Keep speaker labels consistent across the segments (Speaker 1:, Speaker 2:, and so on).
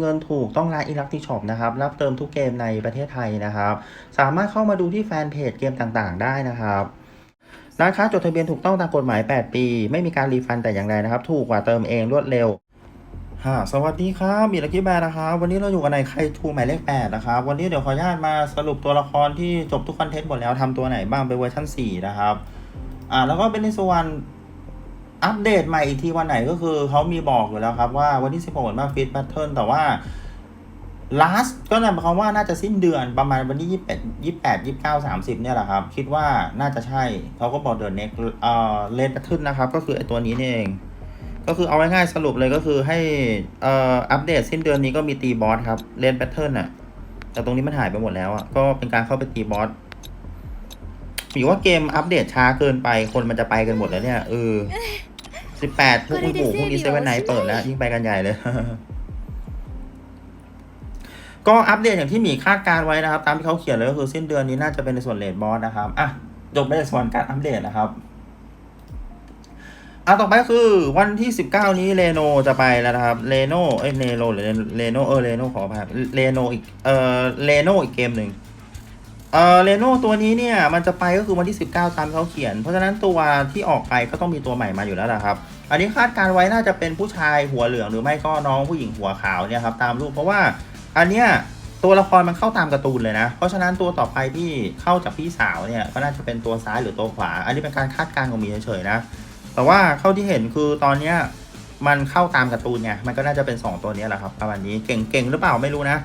Speaker 1: เงินถูกต้องร้านอิลักติช็อปนะครับ รับเติมทุกเกมในประเทศไทยนะครับ สามารถเข้ามาดูที่แฟนเพจเกมต่างๆ ได้นะครับร้านค้าจดทะเบียนถูกต้องตามกฎหมาย 8 ปี ไม่มีการรีฟันแต่อย่างใดนะครับ ถูกกว่าเติมเองรวดเร็วค่ะสวัสดีครับมีลักกี้แบร์นะครับ วันนี้เราอยู่กันในใครทูหมายเลข8นะครับ วันนี้เดี๋ยวขออนุญาตมาสรุปตัวละครที่จบทุกคอนเทนต์หมดแล้วทำตัวไหนบ้างเป็นเวอร์ชัน4 นะครับ อ่าแล้วก็เป็นในส่วน อัปเดตใหม่อีกทีวันไหนก็คือเขามีบอกอยู่แล้วครับว่าวันที่16เหมือนมาฟีดแพทเทิร์นแต่ว่า last ก็นั่นหมายความว่าน่าจะสิ้นเดือนประมาณวันที่ยี่สิบแปดยี่แปดยี่เก้าสามสิบเนี่ยแหละครับ คิดว่าน่าจะใช่เขาก็บอกเดือนเน็กเอ่อเลนแพทเทิร์นนะครับ ก็คือไอตัวนี้นี่เอง ก็คือเอาง่ายๆสรุปเลยก็คือให้เอ่ออัปเดตสิ้นเดือนนี้ก็มีตีบอสครับเลนแพทเทิร์นอะแต่ตรงนี้มันหายไปหมดแล้วอะก็เป็นการเข้าไปตีบอสหรือว่าเกมอัปเดตช้าเกินไปคนมันจะไปกันหมดแล้วเนี่ยเออ สิบแปดพวกคุณปู่พวกนี้เซเว่นไนเปิดแล้ว ยิ่งไปกันใหญ่เลย ก็อัปเดตอย่างที่หมีคาดการไว้นะครับ ตามที่เขาเขียนเลยก็คือสิ้นเดือนนี้น่าจะเป็นในส่วนเลดบอสนะครับอะจบในส่วนการอัปเดตนะครับอะต่อไปก็คือวันที่19นี้เลโนจะไปแล้วนะครับเลโนเอ้ยเลโนหรือเลโนเออเลโนขออภัยเลโนอีกเออเลโนอีกเกมหนึ่ง เออเลโน่ตัวนี้เนี่ยมันจะไปก็คือวันที่ 19 ตามเขาเขียน เพราะฉะนั้นตัวที่ออกไปก็ต้องมีตัวใหม่มาอยู่แล้วนะครับ อันนี้คาดการไว้น่าจะเป็นผู้ชายหัวเหลืองหรือไม่ก็น้องผู้หญิงหัวขาวเนี่ยครับตามรูปเพราะว่าอันเนี้ยตัวละครมันเข้าตามการ์ตูนเลยนะ เพราะฉะนั้นตัวต่อไปที่เข้าจากพี่สาวเนี่ยก็น่าจะเป็นตัวซ้ายหรือตัวขวา อันนี้เป็นการคาดการณ์ของมีเฉยๆนะ แต่ว่าเข้าที่เห็นคือตอนเนี้ยมันเข้าตามการ์ตูนไงมันก็น่าจะเป็น 2 ตัวนี้แหละครับประมาณนี้เก่งๆหรือเปล่าไม่รู้นะ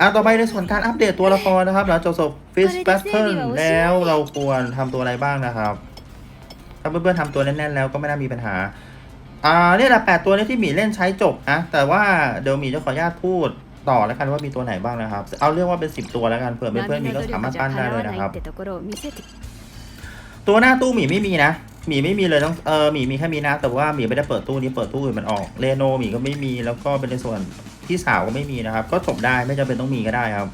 Speaker 1: อะต่อไปในส่วนการอัปเดตตัวละครนะครับหลังจบจบฟิสแบทเทิลแล้วเราควรทำตัวอะไรบ้างนะครับ ถ้าเพื่อนๆทำตัวแน่นๆแล้วก็ไม่น่ามีปัญหา อ่าเนี่ยแหละแปดตัวนี้ที่หมีเล่นใช้จบนะแต่ว่าเดี๋ยวหมีจะขออนุญาตพูดต่อแล้วกันว่ามีตัวไหนบ้างนะครับ เอาเรียกว่าเป็นสิบตัวแล้วกันเผื่อเพื่อนๆมีก็สามารถปั้นได้เลยนะครับ ตัวหน้าตู้หมีไม่มีนะหมีไม่มีเลยต้องเออหมีมีแค่มีนะแต่ว่าหมีไม่ได้เปิดตู้นี้เปิดตู้อื่นมันออกเรโนหมีก็ไม่มีแล้วก็เป็นในส่วน พี่สาวก็ไม่มีนะครับ ก็จบได้ไม่จำเป็นต้องมีก็ได้ครับ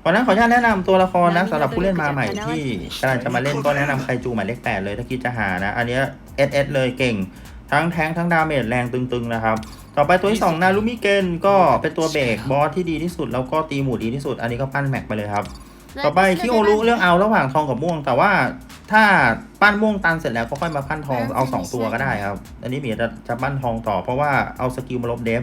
Speaker 1: เพราะฉะนั้นขออนุญาตแนะนำตัวละครนะสำหรับผู้เล่นมาใหม่ที่กำลังจะมาเล่นก็แนะนำใครจูหมายเลขแปดเลยถ้าคิดจะหานะ อันเนี้เอสเอสเลยเก่ง ทั้งแทงค์ทั้งดาเมจแรงตึงๆนะครับ ต่อไปตัวที่สองนารุมิเกนก็เป็นตัวเบรกบอสที่ดีที่สุด แล้วก็ตีหมูดีที่สุด อันนี้ก็ปั้นแม็กไปเลยครับ ต่อไปคิโอรุเรื่องเอาระหว่างทองกับม่วง แต่ว่าถ้าปั้นม่วงตันเสร็จแล้วก็ค่อยมาปั้นทองเอา 2 ตัวก็ได้ครับ อันนี้หมีจะจะปั้นทองต่อเพราะว่าเอาสกิลมาลบเดฟ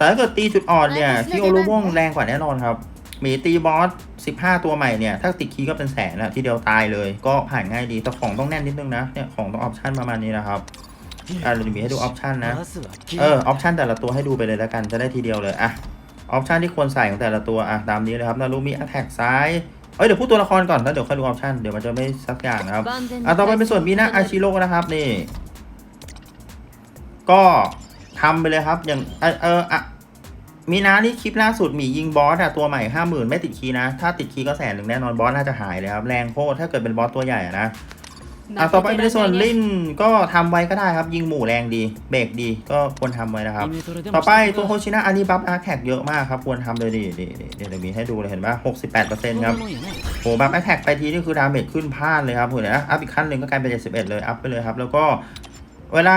Speaker 1: แต่ถ้าเกิดตีจุดอ่อนเนี่ยที่โอรุม่วงแรงกว่าแน่นอนครับมีตีบอส 15 ตัวใหม่เนี่ย ถ้าติดคีย์ก็เป็นแสนอะที่เดียวตายเลย ก็ผ่านง่ายดี แต่ของต้องแน่นนิดนึงนะ เนี่ย ของต้องออปชันประมาณนี้นะครับอ่าเราจะมีให้ดูออปชันนะ เออ ออปชันแต่ละตัวให้ดูไปเลยแล้วกัน จะได้ทีเดียวเลย อะ ออปชันที่ควรใส่ของแต่ละตัว อะ ตามนี้เลยครับ นารูมีแอัตแทกซ้าย เอ้ย เดี๋ยวพูดตัวละครก่อนแล้วเดี๋ยวค่อยดูออปชันเดี๋ยวมันจะไม่สักอย่างนครับ อะ ต่อไปเป็นส่วนมีนาอาชิโร่นะครับนี่ ก็ทำไปเลยครับ อย่าง เออ มีนะนี่คลิปล่าสุดหมียิงบอสอะตัวใหม่ห้าหมื่นไม่ติดคีย์นะ ถ้าติดคีย์ก็แสนหนึ่งแน่นอนบอสน่าจะหายเลยครับ แรงโคตรถ้าเกิดเป็นบอสตัวใหญ่อะนะอะต่อไปเป็นส่วนลิ้นก็ทำไว้ก็ได้ครับ ยิงหมู่แรงดี เบรกดีก็ควรทำไว้นะครับ ต่อไปตัวโฮชินาอันนี้บัฟอาร์แท็กเยอะมากครับ ควรทำเลยดิเดี๋ยวมีให้ดูเลยเห็นป่ะหกสิบ
Speaker 2: แปดเปอร์
Speaker 1: เซ็นต์ครับโหบัฟอาร์แท็กไปทีนี่คือดาเมจขึ้นพลาดเลยครับเห็นไอัพอีกขั้นหนึ่งก็กลายเป็นเจ็ดสิบเอ็ดเลยอัพไปเลยครับแล้วก็ เวลา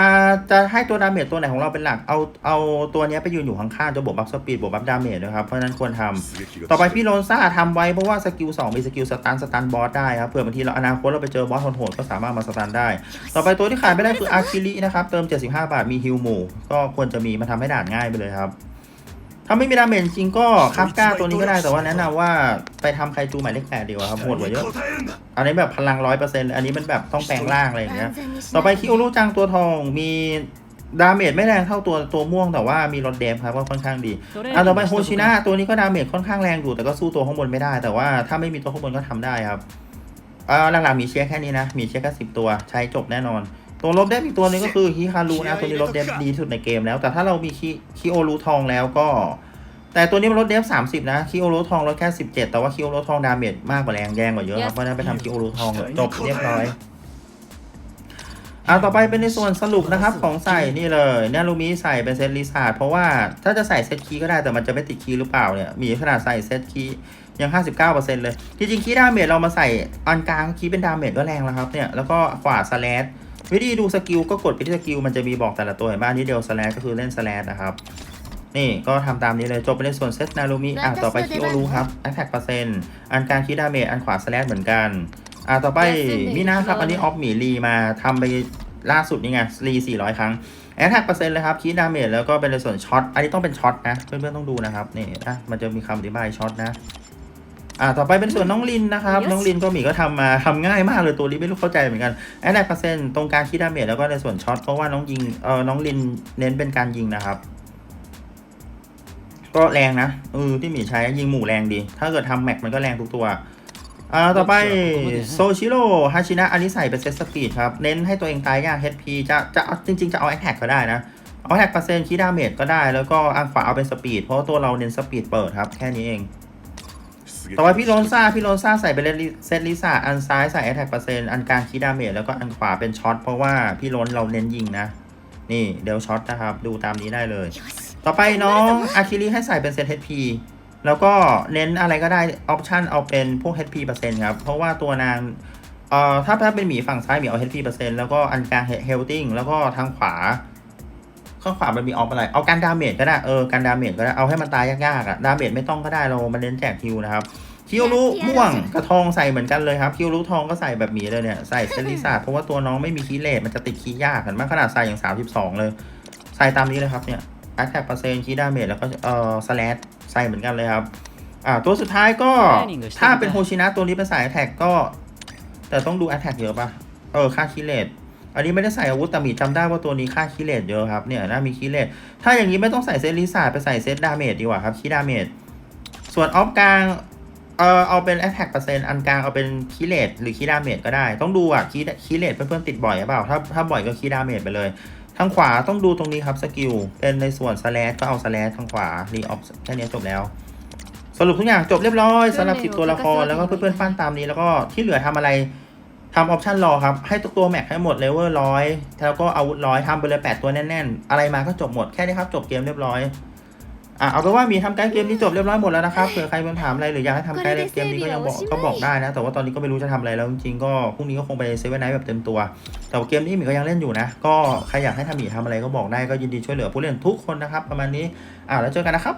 Speaker 1: จะให้ตัวดาเมจตัวไหนของเราเป็นหลัก เอาเอาตัวเนี้ยไปยืนอยู่ข้างๆจะบวกบัฟสปีดบวกบัฟดาเมจนะครับ เพราะฉะนั้นควรทำต่อไปพี่โรนซ่าทำไว้เพราะว่าสกิล2มีสกิลสตันสตันบอสได้ครับ เผื่อบางทีเราอนาคตเราไปเจอบอสโหดๆก็สามารถมาสตันได้ ต่อไปตัวที่ขายไม่ได้คืออาคิรินะครับ เติม 75 บาทมีฮิลหมู่ ก็ควรจะมีมาทำให้ด่านง่ายไปเลยครับ ถ้าไม่มีดาเมจจริงก็คาฟก้าตัวนี้ก็ได้แต่ว่าแนะนำว่าไปทำไคจูหมายเลขแปดดีกว่าครับโหดกว่าเยอะ อันนี้แบบพลังร้อยเปอร์เซ็นต์อันนี้มันแบบต้องแปลงร่างอะไรอย่างเงี้ยต่อไปคิโอรุจังตัวทองมีดาเมจไม่แรงเท่าตัวตัวม่วงแต่ว่ามีรถเดมครับก็ค่อนข้างดีอั
Speaker 2: น
Speaker 1: ต่อไปโฮชิน่าตัวนี้ก็ดาเมจค่อนข้างแรงอยู่แต่ก็สู้ตัวข้างบนไม่ได้ แต่ว่าถ้าไม่มีตัวข้างบนก็ทำได้ครับอ่าหลังๆมีเชียร์แค่นี้นะมีเชียร์แค่สิบตัวใช้จบแน่นอน ตัวลบเดฟอีกตัวหนึงก็คือฮิคารุนะตัวนี้ลบเดฟดีที่สุดในเกมแล้ว แต่ถ้าเรามีคิคิโอรุทองแล้วก็ แต่ตัวนี้มันลดเดฟสามสิบนะคิโอรุทองลดแค่สิบเจ็ดแต่ว่าคิโอรุทองดาเมจมากกว่าแรงแรงกว่าเยอะครับเพราะฉะนั้นไปทำคิโอรุทองจบเรียบร้อยอ่าต่อไปเป็นในส่วนสรุปนะครับของใส่นี่เลยเนี่ยลูมิใส่เป็นเซตลิซาร์ดเพราะว่าถ้าจะใส่เซตคีย์ก็ได้แต่มันจะไม่ติดคีย์หรือเปล่าเนี่ย มีขนาดใส่เซตคีย์ยัง 59%เลย จริงๆคีย์ดาเมจเรามาใส่อันกลางคีย์เป็นดาเมจก็แรงแล้วครับเนี่ย แล้วก็ขวาสแลด วิธีดูสกิลก็กดไปที่สกิลมันจะมีบอกแต่ละตัวเห็นบ้านนี้เดียวสแลดก็คือเล่นสแลดนะครับ นี่ก็ทำตามนี้เลยจบไปในส่วนเซตนารุมิอะต่อไปคิโอรู้ครับแอ t แทกเปอร์เซ็นต์อันกลางคิดาเมจอันขวาสแลชเหมือนกันอะต่อไปมินาครับอันนี้ออฟหมีรีมาทำไปล่าสุดนี่ไงรี400 ครั้งแอ t แทกเปอร์เซ็นต์เลยครับคิดาเมจแล้วก็เป็นในส่วนช็อต อันนี้ต้องเป็นช็อตนะ เพื่อนๆต้องดูนะครับ นี่นะมันจะมีคำอธิบายช็อตนะ อ่าต่อไปเป็นส่วนน้องลินนะครับ น้องลินก็หมีก็ทำมาทำง่ายมากเลยตัวนี้ไม่รู้เข้าใจเหมือนกันแอดแทกเปอร์เซ็นต์ตรงกลางคิดาเมจแล้วก็ในส่วนช็อตเพราะว่าน้องยิงเออน้องลินเน้นเป็นการยิงนะครับ ก็แรงนะเออที่หมีใช้ยิงหมู่แรงดี ถ้าเกิดทำแม็กมันก็แรงทุกตัวอ่าต่อไปโซชิโร่ฮาชินะอันนี้ใส่เป็นเซตสปีดครับ เน้นให้ตัวเองตายยาก HP จะจะเอาจริง ๆ จะเอาแอคแท็กก็ได้นะ เอาแท็กเปอร์เซ็นต์คีดาเมจก็ได้แล้วก็อันขวาเอาเป็นสปีดเพราะว่าตัวเราเน้นสปีดเปิดครับ แค่นี้เอง ต่อไปพี่โรนซ่าพี่โรนซ่าใส่เป็นเซตลิซ่าอันซ้ายใส่แอตแทกเปอร์เซ็นต์อันกลางคีดาเมจแล้วก็อันขวาเป็นช็อตเพราะว่าพี่โรนเราเน้นยิงนะ นี่เดลช็อตนะครับ ดูตามนี้ได้เลย ต่อไปน้องอาคิริให้ใส่เป็นเซต HP แล้วก็เน้นอะไรก็ได้ออปชันเอาเป็นพวก HP เปอร์เซ็นต์ครับ เพราะว่าตัวนางเอ่อถ้าถ้าเป็นหมีฝั่งซ้ายหมีเอา HP เปอร์เซ็นต์แล้วก็อันกลาง Healthing แล้วก็ทางขวา ข้างขวามันมีออฟอะไร เอาการดาเมจก็ได้ เออ การดาเมจก็ได้ เอาให้มันตายยากๆอะดาเมจไม่ต้องก็ได้ เรามาเน้นแจกฮิวนะครับ คิวรุม่วงกระทองใส่เหมือนกันเลยครับ คิวรุทองก็ใส่แบบหมีเลยเนี่ย ใส่เซนลิซาเพราะว่าตัวน้องไม่มีคีเลตมันจะติดคีย์ยากเห็นไหมขนาดใส่อย่าง32เลย ใส่ตามนี้เลยครับเนี่ย a t t a c k เปอร์เซ็นต์คีย์ดาเมจแล้วก็เอ่อสแลชใส่เหมือนกันเลยครับอ่าตัวสุดท้ายก็ถ้าเป็นโฮชินะตัวนี้เป็นสายแท็กก็ แต่ต้องดู a t t a c k เยอะปะเออค่าคีเลต อันนี้ไม่ได้ใส่อาวุธแต่หมีจำได้ว่าตัวนี้ค่าคีเลตเยอะครับเนี่ยน่ามีคีเลตถ้าอย่างนี้ไม่ต้องใส่เซตลิซ่าไปใส่เซตดาเมจดีกว่าครับคีดาเมจส่วนออฟกลางเออเอาเป็น attack เปอร์เซ็นต์อันกลางเอาเป็นคีเลตหรือคีดาเมจก็ได้ ต้องดูอะคีคีเลตเพื่อนๆติดบ่อยหรือเปล่าถ้าถ้าบ่อยก็คีดาเมจไปเลยทางขวาต้องดูตรงนี้ครับสกิลเป็นในส่วนสแลชก็เอาสแลชทางขวารีออฟแค่นี้จบแล้ว สรุปทุกอย่างจบเรียบร้อยสำหรับสิบตัวละครแล้วก็เพื่อนๆฟันตามนี้แล้วก็ที่เหลือทำอะไร ทำออปชันรอครับ ให้ทุกตัวแม็กให้หมดเลเวลร้อยแล้วก็อาวุธร้อยทำไปเลยแปดตัวแน่นๆ อะไรมาก็จบหมดแค่นี้ครับ จบเกมเรียบร้อยอะเอาเป็นว่ามีทำการเกมนี้จบเรียบร้อยหมดแล้วนะครับเผื่อใครมีถามอะไรหรืออยากให้ทำการเกมนี้ก็ยังบอกก็บอกได้นะ แต่ว่าตอนนี้ก็ไม่รู้จะทำอะไรแล้วจริงๆก็พรุ่งนี้ก็คงไปเซเว่นไนท์แบบเต็มตัว แต่ว่าเกมนี้หมีก็ยังเล่นอยู่นะ ก็ใครอยากให้ทำหมีทำอะไรก็บอกได้ก็ยินดีช่วยเหลือผู้เล่นทุกคนนะครับ ประมาณนี้อ่าแล้วเจอกันนะครับ